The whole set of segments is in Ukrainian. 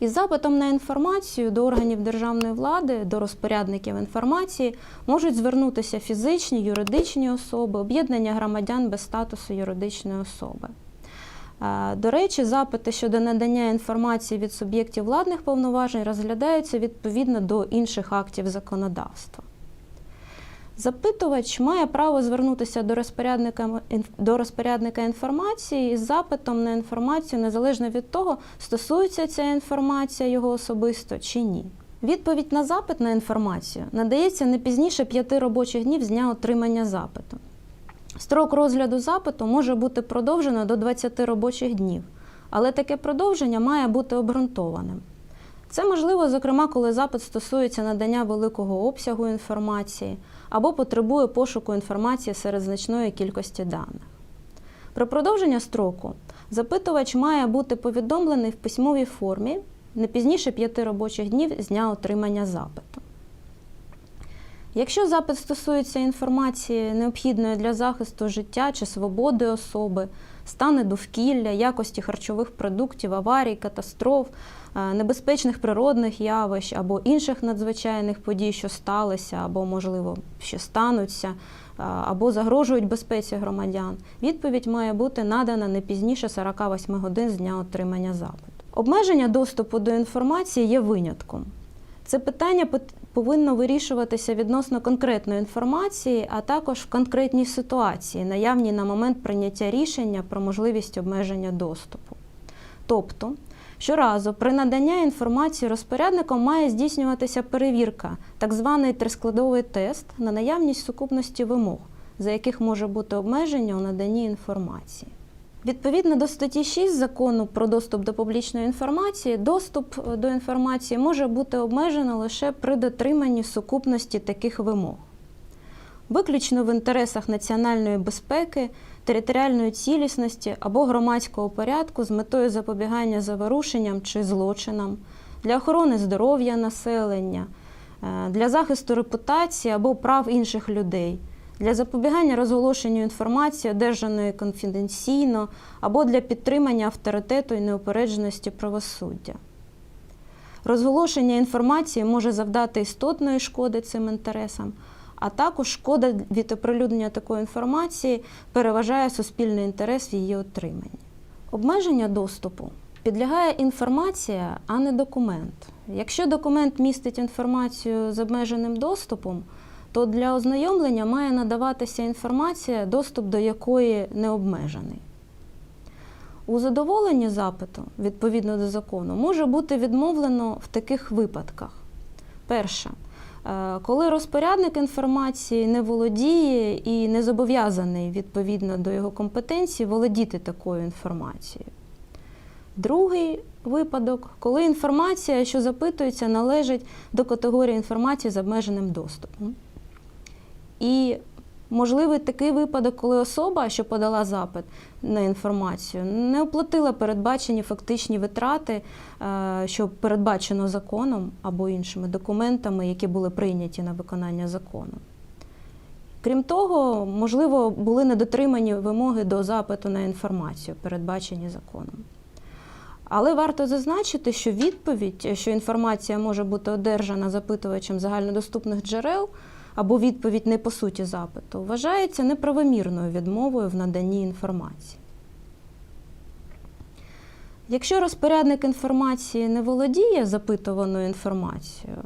Із запитом на інформацію до органів державної влади, до розпорядників інформації можуть звернутися фізичні, юридичні особи, об'єднання громадян без статусу юридичної особи. Е, До речі, запити щодо надання інформації від суб'єктів владних повноважень розглядаються відповідно до інших актів законодавства. Запитувач має право звернутися до розпорядника, до розпорядника інформації із запитом на інформацію незалежно від того, стосується ця інформація його особисто чи ні. Відповідь на запит на інформацію надається не пізніше п'яти робочих днів з дня отримання запиту. Строк розгляду запиту може бути продовжено до 20 робочих днів, але таке продовження має бути обґрунтованим. Це можливо, зокрема, коли запит стосується надання великого обсягу інформації або потребує пошуку інформації серед значної кількості даних. Про продовження строку запитувач має бути повідомлений в письмовій формі не пізніше 5 робочих днів з дня отримання запиту. Якщо запит стосується інформації, необхідної для захисту життя чи свободи особи, стани довкілля, якості харчових продуктів, аварій, катастроф, е, небезпечних природних явищ або інших надзвичайних подій, що сталися, або, можливо, ще стануться, е, або загрожують безпеці громадян, відповідь має бути надана не пізніше 48 годин з дня отримання запиту. Обмеження доступу до інформації є винятком. Це питання повинно вирішуватися відносно конкретної інформації, а також в конкретній ситуації, наявній на момент прийняття рішення про можливість обмеження доступу. Тобто, щоразу при наданні інформації розпорядником має здійснюватися перевірка, так званий трискладовий тест на наявність сукупності вимог, за яких може бути обмеження у наданні інформації. Відповідно до статті 6 закону про доступ до публічної інформації, доступ е, до інформації може бути обмежено лише при дотриманні сукупності таких вимог. Виключно в інтересах національної безпеки, територіальної цілісності або громадського порядку з метою запобігання заворушенням чи злочинам, для охорони здоров'я населення, е, для захисту репутації або прав інших людей, для запобігання розголошенню інформації, одержаної конфіденційно, або для підтримання авторитету і неупередженості правосуддя. Розголошення інформації може завдати істотної шкоди цим інтересам, а також шкода від оприлюднення такої інформації переважає суспільний інтерес в її отриманні. Обмеження доступу підлягає інформація, а не документ. Якщо документ містить інформацію з обмеженим доступом, то для ознайомлення має надаватися інформація, доступ до якої не обмежений. У задоволенні запиту, відповідно до закону, може бути відмовлено в таких випадках. Перше, е, коли розпорядник інформації не володіє і не зобов'язаний відповідно до його компетенції володіти такою інформацією. Другий випадок, коли інформація, що запитується, належить до категорії інформації з обмеженим доступом. І можливий такий випадок, коли особа, що подала запит на інформацію, не оплатила передбачені фактичні витрати, е, що передбачено законом або іншими документами, які були прийняті на виконання закону. Крім того, можливо, були недотримані вимоги до запиту на інформацію, передбачені законом. Але варто зазначити, що відповідь, що інформація може бути одержана запитувачем загальнодоступних джерел, або відповідь не по суті запиту, вважається неправомірною відмовою в наданні інформації. Якщо розпорядник інформації не володіє запитуваною інформацією,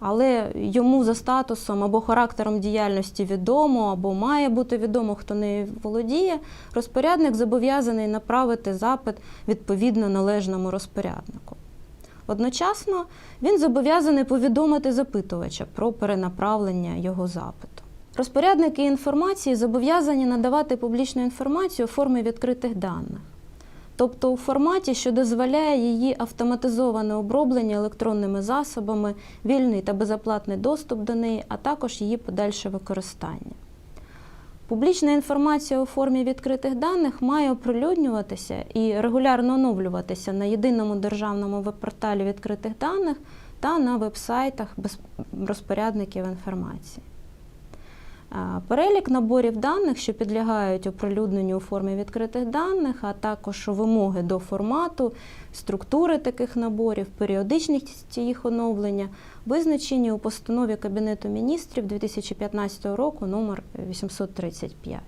але йому за статусом або характером діяльності відомо, або має бути відомо, хто нею володіє, розпорядник зобов'язаний направити запит відповідно належному розпоряднику. Одночасно він зобов'язаний повідомити запитувача про перенаправлення його запиту. Розпорядники інформації зобов'язані надавати публічну інформацію у формі відкритих даних, тобто у форматі, що дозволяє її автоматизоване оброблення електронними засобами, вільний та безоплатний доступ до неї, а також її подальше використання. Публічна інформація у формі відкритих даних має оприлюднюватися і регулярно оновлюватися на єдиному державному веб-порталі відкритих даних та на веб-сайтах без- розпорядників інформації. Перелік наборів даних, що підлягають оприлюдненню у формі відкритих даних, а також вимоги до формату, структури таких наборів, періодичність їх оновлення, визначені у постанові Кабінету міністрів 2015 року номер 835.